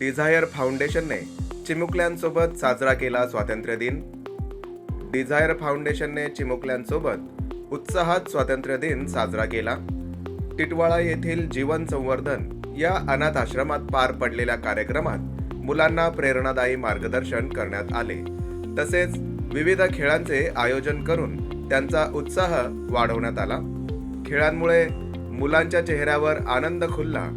Dzire फाउंडेशनने चिमुकल्यांसोबत साजरा केला स्वातंत्र्य दिन. डिझायर फाउंडेशनने चिमुकल्यांसोबत उत्साहात स्वातंत्र्य दिन साजरा केला. टिटवाळा येथील जीवन संवर्धन या अनाथ आश्रमात पार पडलेल्या कार्यक्रमात मुलांना प्रेरणादायी मार्गदर्शन करण्यात आले. तसेच विविध खेळांचे आयोजन करून त्यांचा उत्साह वाढवण्यात आला. खेळांमुळे मुलांच्या चेहऱ्यावर आनंद खुलला.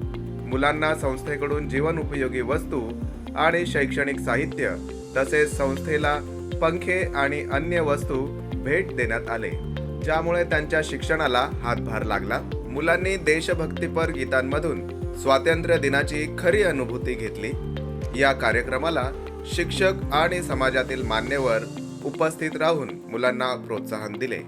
मुलांना संस्थेकडून जीवन उपयोगी वस्तू आणि शैक्षणिक साहित्य तसेच संस्थेला पंखे आणि अन्य वस्तू भेट देण्यात आले. ज्यामुळे त्यांच्या शिक्षणाला हातभार लागला. मुलांनी देशभक्तीपर गीतांमधून स्वातंत्र्य दिनाची खरी अनुभूती घेतली. या कार्यक्रमाला शिक्षक आणि समाजातील मान्यवर उपस्थित राहून मुलांना प्रोत्साहन दिले.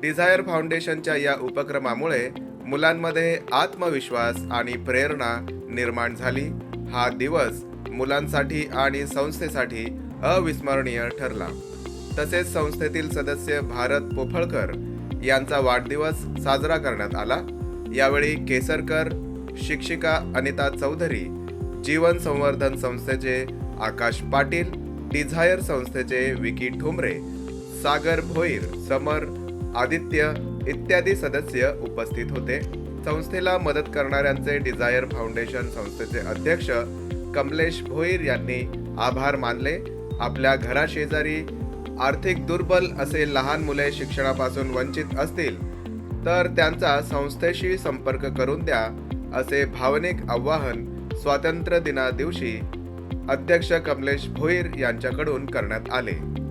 डिझायर फाउंडेशनच्या या उपक्रमामुळे मुलांमध्ये आत्मविश्वास आणि प्रेरणा निर्माण झाली. हा दिवस मुलांसाठी आणि संस्थेसाठी अविस्मरणीय ठरला. तसेच संस्थेतील सदस्य भारत पोफळकर यांचा वाढदिवस साजरा करण्यात आला. यावेळी केसरकर शिक्षिका अनिता चौधरी जीवन संवर्धन संस्थेचे आकाश पाटील डिझायर संस्थेचे विकी ठुमरे सागर भोईर समर आदित्य इत्यादी सदस्य उपस्थित होते. संस्थेला मदत करणाऱ्यांचे डिझायर फाउंडेशन संस्थेचे अध्यक्ष कमलेश भोईर यांनी आभार मानले. आपल्या घराशेजारी आर्थिक दुर्बल असे लहान मुले शिक्षणापासून वंचित असतील तर त्यांचा संस्थेशी संपर्क करून द्या असे भावनिक आवाहन स्वातंत्र्य दिना दिवशी अध्यक्ष कमलेश भोईर यांच्याकडून करण्यात आले.